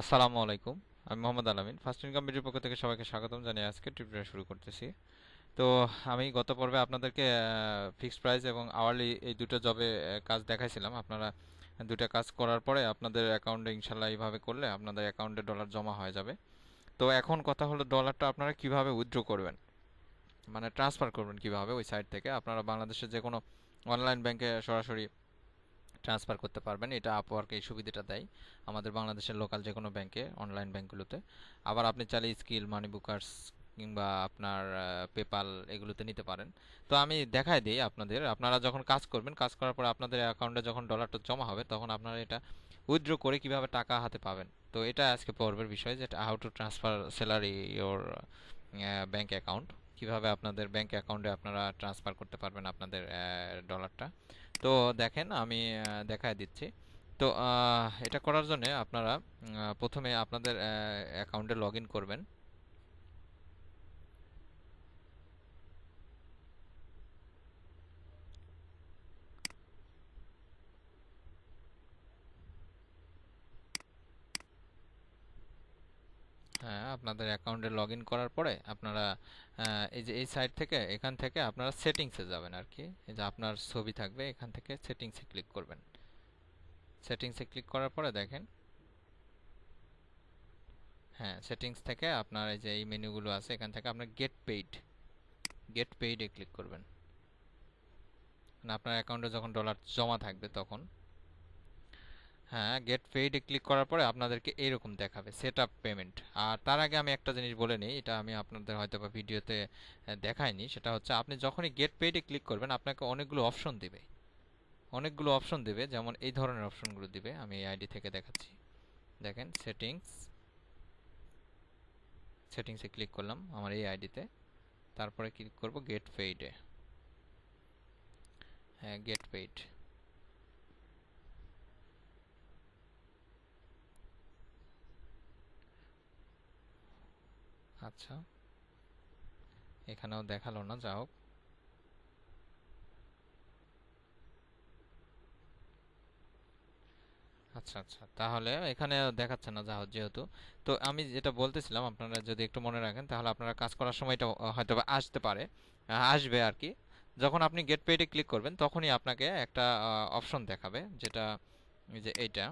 আসসালামু আলাইকুম। আমি মোহাম্মদ আলামিন। ফার্স্ট ইনকাম ভিডিওর পক্ষ থেকে সবাইকে স্বাগতম জানিয়ে আজকে টিউটোরিয়াল শুরু করতেছি। তো আমি গত পর্বে আপনাদেরকে ফিক্সড প্রাইস এবং আওয়ারলি এই দুটো জবে কাজ দেখাইছিলাম। আপনারা দুটো কাজ করার পরে আপনাদের অ্যাকাউন্টে ইনশাল্লাহ এইভাবে করলে আপনাদের অ্যাকাউন্টে ডলার জমা হয়ে যাবে। তো এখন কথা হলো ডলারটা আপনারা কীভাবে উইথড্র করবেন? মানে ট্রান্সফার করবেন কীভাবে ওই সাইট থেকে? আপনারা বাংলাদেশের যে কোনো অনলাইন ব্যাংকে সরাসরি ট্রান্সফার করতে পারবেন। এটা আপওয়ার্ক এই সুবিধাটা দেয়। আমাদের বাংলাদেশের লোকাল যে কোনো ব্যাংকে অনলাইন ব্যাংকগুলোতে আবার আপনি চাইলে স্কিল মানি বুকার্স কিংবা আপনার পেপাল এগুলোতে নিতে পারেন। তো আমি দেখাই দিই আপনাদের। আপনারা যখন কাজ করবেন, কাজ করার পর আপনাদের অ্যাকাউন্টে যখন ডলারটা জমা হবে, তখন আপনারা এটা উইথড্র করে কীভাবে টাকা হাতে পাবেন। তো এটা আজকে পর্বের বিষয় যেটা how to transfer salary your bank account কীভাবে আপনাদের ব্যাংক অ্যাকাউন্টে আপনারা ট্রান্সফার করতে পারবেন আপনাদের ডলারটা তো দেখেন, আমি দেখায় দিচ্ছি। তো এটা করার জন্যে আপনারা প্রথমে আপনাদের অ্যাকাউন্টে লগ করবেন হ্যাঁ আপনাদের অ্যাকাউন্টে লগ করার পরে আপনারা এই যে, এই সাইট থেকে, এখান থেকে আপনারা সেটিংসে যাবেন আর কি। এই যে, আপনার ছবি থাকবে, এখান থেকে সেটিংসে ক্লিক করবেন। সেটিংসে ক্লিক করার পরে দেখেন হ্যাঁ সেটিংস থেকে আপনার এই যে, এই মেনুগুলো আছে, এখান থেকে আপনার গেট পেইড গেট পেইডে ক্লিক করবেন। মানে আপনার অ্যাকাউন্টে যখন ডলার জমা থাকবে তখন হ্যাঁ গেট পেইডে ক্লিক করার পরে আপনাদেরকে এইরকম দেখাবে সেট আপ পেমেন্ট আর তার আগে আমি একটা জিনিস বলে নিই, এটা আমি আপনাদের হয়তো বা ভিডিওতে দেখাইনি, সেটা হচ্ছে আপনি যখনই গেট পেইডে ক্লিক করবেন, আপনাকে অনেকগুলো অপশন দেবে। অনেকগুলো অপশন দেবে, যেমন এই ধরনের অপশনগুলো দিবে, আমি এই আইডি থেকে দেখাচ্ছি। দেখেন সেটিংস সেটিংসে ক্লিক করলাম আমার এই আইডিতে তারপরে ক্লিক করব গেট পেইডে হ্যাঁ গেট পেইড আচ্ছা। এখানেও দেখাল না যা হোক। আচ্ছা আচ্ছা। তাহলে এখানে দেখাচ্ছে না যা হোক, যেহেতু। তো আমি যেটা বলতেছিলাম, আপনারা যদি একটু মনে রাখেন, তাহলে আপনারা কাজ করার সময় এটা হয়তো আসতে পারে আসবে আর কি। যখন আপনি গেট পেইডে ক্লিক করবেন, তখনই আপনাকে একটা অপশন দেখাবে, যেটা যে এইটা।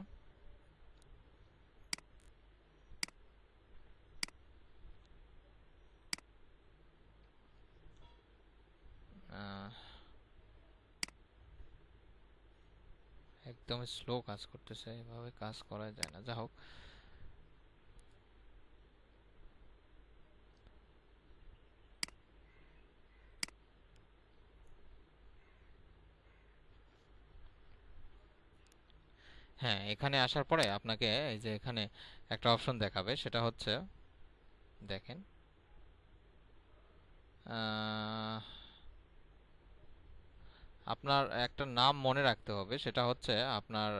একদম স্লো কাজ করতেছে, এভাবে কাজ করা যায় না। যা হোক। হ্যাঁ এখানে আসার পরে আপনাকে এই যে এখানে একটা অপশন দেখাবে, সেটা হচ্ছে, দেখেন আপনার একটা নাম মনে রাখতে হবে, সেটা হচ্ছে আপনার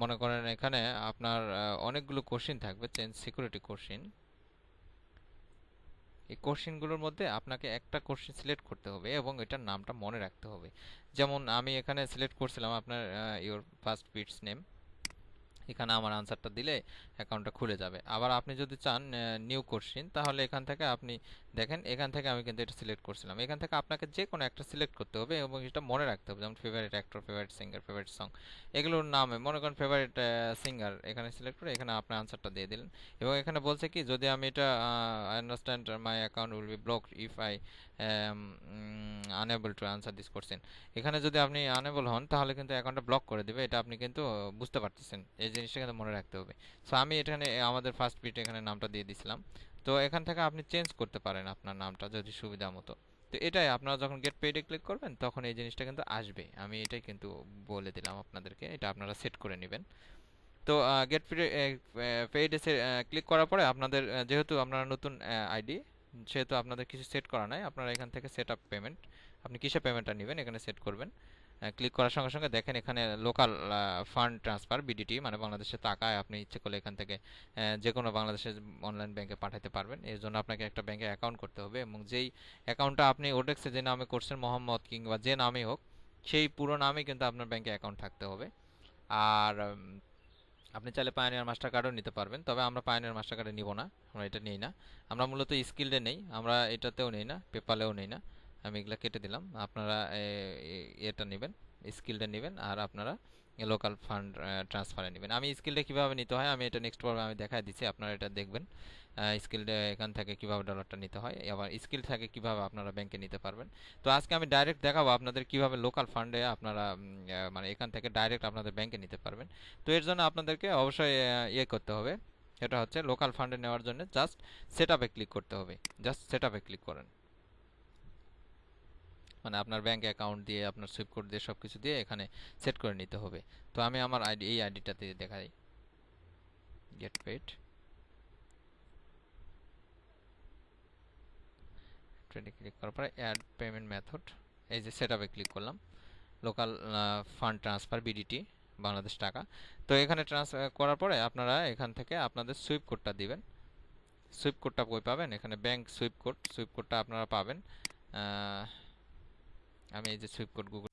মনে করেন এখানে আপনার অনেকগুলো কোশ্চিন থাকবে চেঞ্জ সিকিউরিটি কোশ্চিন এই কোশ্চিনগুলোর মধ্যে আপনাকে একটা কোশ্চিন সিলেক্ট করতে হবে এবং এটার নামটা মনে রাখতে হবে। যেমন আমি এখানে সিলেক্ট করছিলাম আপনার ইওর ফার্স্ট বিটস নেম এখানে আমার আনসারটা দিলে অ্যাকাউন্টটা খুলে যাবে। আবার আপনি যদি চান নিউ কোশ্চিন তাহলে এখান থেকে আপনি দেখেন, এখান থেকে আমি কিন্তু এটা সিলেক্ট করছিলাম। এখান থেকে আপনাকে যে কোনো একটা সিলেক্ট করতে হবে এবং এটা মনে রাখতে হবে, যেমন favourite actor favourite singer favourite song এগুলোর নামে। মনে করেন ফেভারিট সিঙ্গার এখানে সিলেক্ট করে এখানে আপনার আনসারটা দিয়ে দিলেন। এবং এখানে বলছে কি, যদি আমি এটা understand my account will be blocked if I unable to answer this question এখানে যদি আপনি আনএবল হন, তাহলে কিন্তু অ্যাকাউন্টটা ব্লক করে দেবে। এটা আপনি কিন্তু বুঝতে পারতেছেন। এই জিনিসটা কিন্তু মনে রাখতে হবে। সো আমি এখানে, আমাদের ফার্স্ট বিট এখানে নামটা দিয়ে দিছিলাম। তো এখান থেকে আপনি চেঞ্জ করতে পারেন আপনার নামটা যদি সুবিধা মতো। তো এটাই, আপনারা যখন গেট পেইডে ক্লিক করবেন, তখন এই জিনিসটা কিন্তু আসবে। আমি এটাই কিন্তু বলে দিলাম আপনাদেরকে। এটা আপনারা সেট করে নেবেন। তো গেট পেইডে ক্লিক করার পরে আপনাদের যেহেতু আপনারা নতুন আইডি সেহেতু আপনাদের কিছু সেট করা নাই, আপনারা এখান থেকে সেট আপ পেমেন্ট আপনি কিসে পেমেন্টটা নেবেন, এখানে সেট করবেন। ক্লিক করার সঙ্গে সঙ্গে দেখেন এখানে লোকাল ফান্ড ট্রান্সফার বিডিটি মানে বাংলাদেশের টাকায় আপনি ইচ্ছে করলে এখান থেকে যে কোনো বাংলাদেশের অনলাইন ব্যাংকে পাঠাতে পারবেন। এর জন্য আপনাকে একটা ব্যাংকে অ্যাকাউন্ট করতে হবে এবং যেই অ্যাকাউন্টটা আপনি ওডেক্সে যে নামে করছেন মোহাম্মদ কিংবা যে নামে হোক, সেই পুরো নামে কিন্তু আপনার ব্যাংকে অ্যাকাউন্ট থাকতে হবে। আর আপনি চাইলে পায়নিয়ার মাস্টার কার্ডও নিতে পারবেন, তবে আমরা পায়নিয়ার মাস্টার কার্ডে নিব না, আমরা এটা নিই না। আমরা মূলত স্কিলডে নেই, আমরা এটাতেও নেই না পেপালেও নেই না। আমি এগুলা কেটে দিলাম, আপনারা এটা নেবেন স্কিলডে নেবেন, আর আপনারা লোকাল ফান্ড ট্রান্সফারে নেবেন। আমি স্কিলটা কীভাবে নিতে হয়, আমি এটা নেক্সট পর্বে আমি দেখাই দিচ্ছি, আপনারা এটা দেখবেন। স্কিলডে এখান থেকে কীভাবে ডলারটা নিতে হয়, আবার স্কিল থেকে কীভাবে আপনারা ব্যাংকে নিতে পারবেন। তো আজকে আমি ডাইরেক্ট দেখাবো আপনাদের কীভাবে লোকাল ফান্ডে আপনারা মানে এখান থেকে ডাইরেক্ট আপনাদের ব্যাংকে নিতে পারবেন। তো এর জন্য আপনাদেরকে অবশ্যই ইয়ে করতে হবে। এটা হচ্ছে লোকাল ফান্ডে নেওয়ার জন্য জাস্ট সেট আপে ক্লিক করতে হবে। জাস্ট সেট আপে ক্লিক করেন। মানে আপনার ব্যাঙ্ক অ্যাকাউন্ট দিয়ে, আপনার সুইপ কোড দিয়ে সব কিছু দিয়ে এখানে সেট করে নিতে হবে। তো আমি আমার আইডি এই আইডিটাতে দেখাই। গেট পেড ট্রেডে ক্লিক করার পরে অ্যাড পেমেন্ট মেথড এই যে সেট আপে ক্লিক করলাম। Local fund transfer BDT Bangladesh টাকা। তো এখানে ট্রান্সফার করার পরে আপনারা এখান থেকে আপনাদের সুইপ কোডটা দিবেন। সুইপ কোডটা কই পাবেন? এখানে ব্যাংক সুইপ কোড সুইপ কোডটা আপনারা পাবেন। আমি এই যে সুইপ কোড গুগল